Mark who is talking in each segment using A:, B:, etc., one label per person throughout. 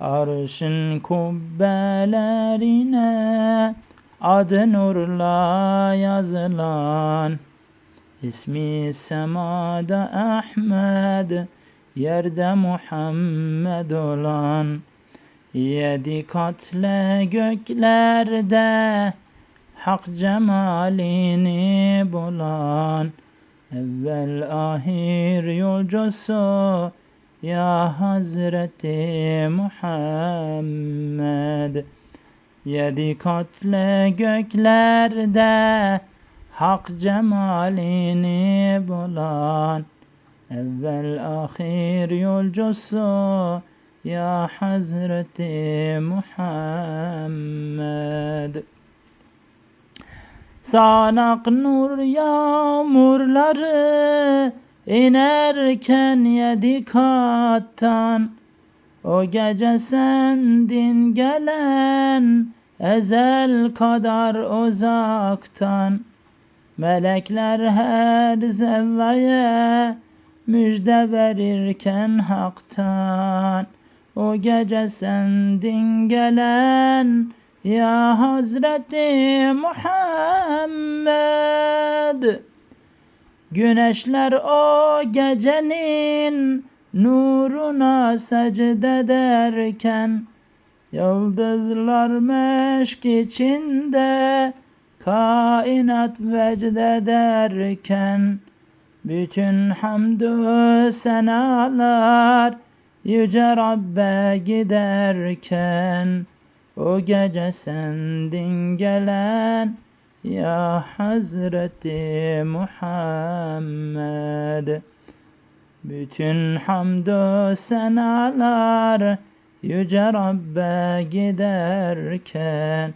A: Arşın kubbelerine adı nurla yazılan. İsmi semada Ahmed yerde Muhammed olan. Yedi katle göklerde Hak cemalini bulan. Evvel ahir yolcusu Ya Hazreti Muhammed Yedi katle göklerde Hak cemalini bulan Evvel ahir yolcusu Ya Hazreti Muhammed. Sanak nur yağmurları inerken yedi kattan O gece sendin gelen ezel kadar uzaktan. Melekler her zerreye müjde verirken haktan. O gece sendin gelen ya Hazreti Muhammed Güneşler o gecenin nuruna secde ederken Yıldızlar meşk içinde kainat vecd ederken Bütün hamdü senalar yüce Rabbe giderken o gece sendin gelen ya Hazreti Muhammed Bütün hamdü senalar Yüce Rabbe giderken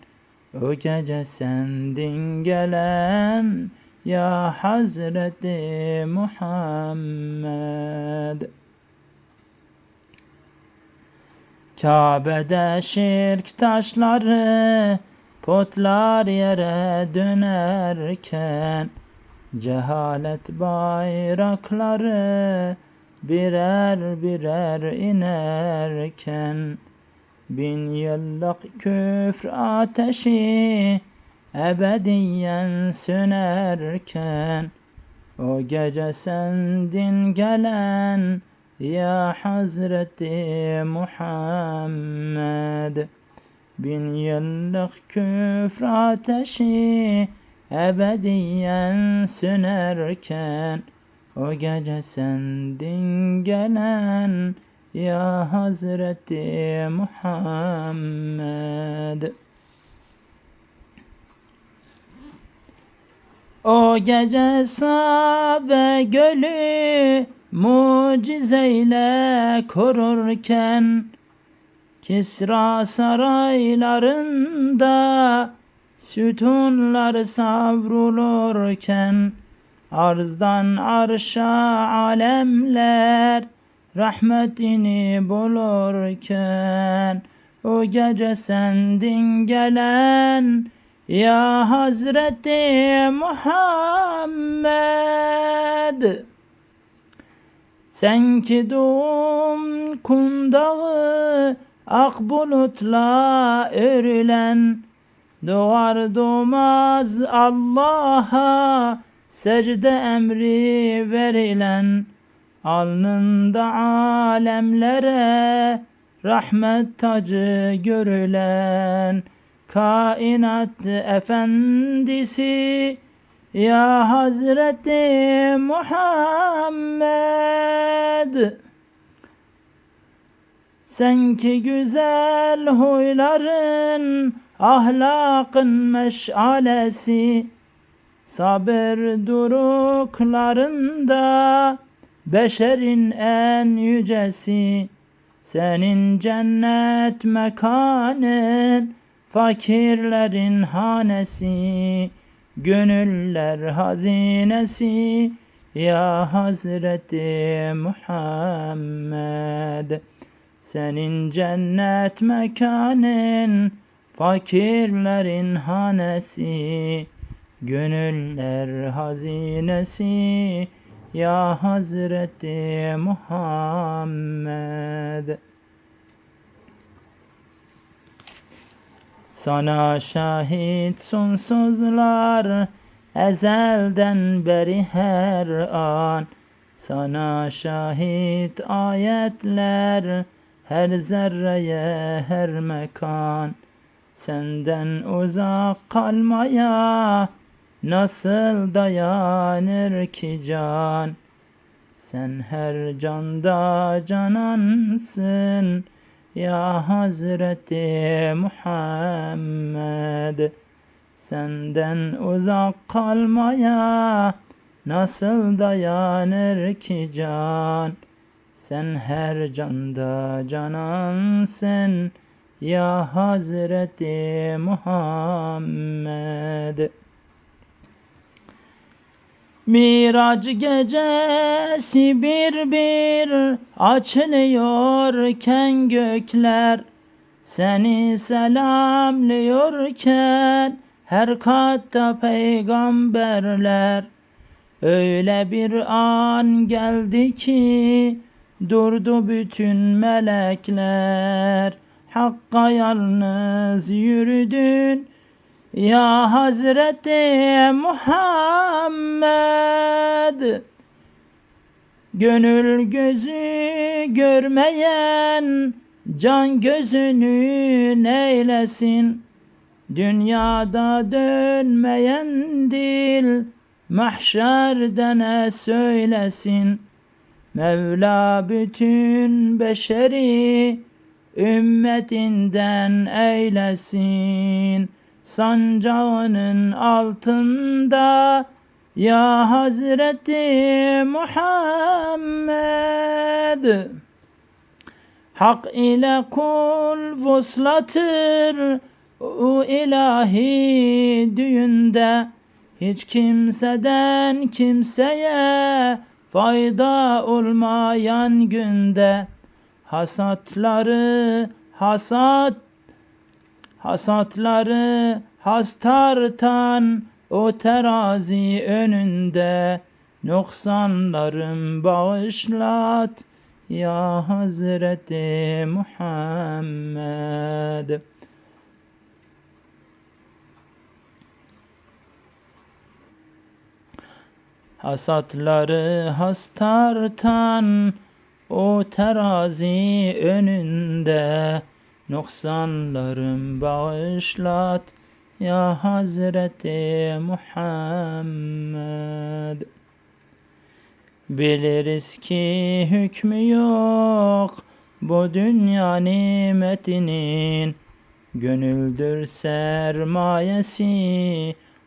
A: O gece sendin gelen Ya Hazreti Muhammed. Kabe'de şirk taşları Potlar yere dönerken Cehalet bayrakları birer birer inerken Bin yıllık küfr ateşi ebediyen sönerken O gece sendin gelen ya Hazreti Muhammed Bin yıllık küfr ateşi ebediyen sönerken O gece sendin gelen ya Hazreti Muhammed. O gece Sabe gölü mucizeyle korurken Kisra saraylarında sütunlar savrulurken Arzdan arşa alemler rahmetini bulurken O gece sendin gelen ya Hazreti Muhammed. Sen ki doğum kundağı ak bulutla örülen Doğar doğmaz Allah'a secde emri verilen Alnında alemlere rahmet tacı görülen Kainat efendisi ya Hazreti Muhammed Sen ki güzel huyların ahlakın meşalesi. Sabır duruklarında beşerin en yücesi. Senin cennet mekanın fakirlerin hanesi. Gönüller hazinesi ya Hazreti Muhammed Senin cennet mekanın fakirlerin hanesi Gönüller hazinesi ya Hazreti Muhammed. Sana şahit sonsuzlar ezelden beri her an. Sana şahit ayetler her zerreye her mekan Senden uzak kalmaya nasıl dayanır ki can? Sen her canda canansın ya Hazreti Muhammed. Senden uzak kalmaya nasıl dayanır ki can Sen her canda canansın ya Hazreti Muhammed. Miraç gecesi bir bir açılıyorken gökler Seni selamlıyorken her katta peygamberler. Öyle bir an geldi ki durdu bütün melekler. Hakka yalnız yürüdün. Ya Hazreti Muhammed. Gönül gözü görmeyen can gözünü neylesin? Dünyada dönmeyen dil mahşerde ne söylesin Mevla bütün beşeri ümmetinden eylesin. Sancağının altında ya Hazreti Muhammed. Hak ile kul vuslatır o ilahi düğünde. Hiç kimseden kimseye fayda olmayan günde hasatları hasat Hasatları has tartan o terazi önünde Noksanlarım bağışlat ya Hazreti Muhammed. Hasatları has tartan o terazi önünde Noksanlarım bağışlat ya Hazreti Muhammed. Biliriz ki hükmü yok bu dünya nimetinin Gönüldür sermayesi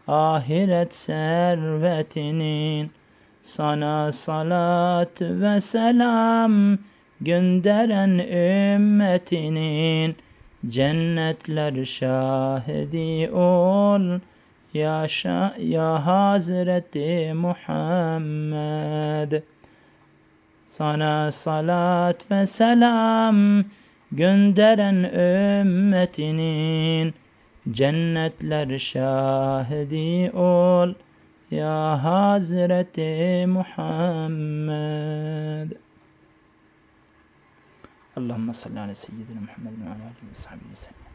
A: ahiret servetinin. Sana salat ve selam gönderen ümmetinin. Cennetler şahidi ol ya, şa ya Hazreti Muhammed. Sana salat ve selam gönderen ümmetinin cennetler şahidi ol ya Hazreti Muhammed Allahümme salli ala seyyidina Muhammedin ve ala alihi ve sahbihi sellem.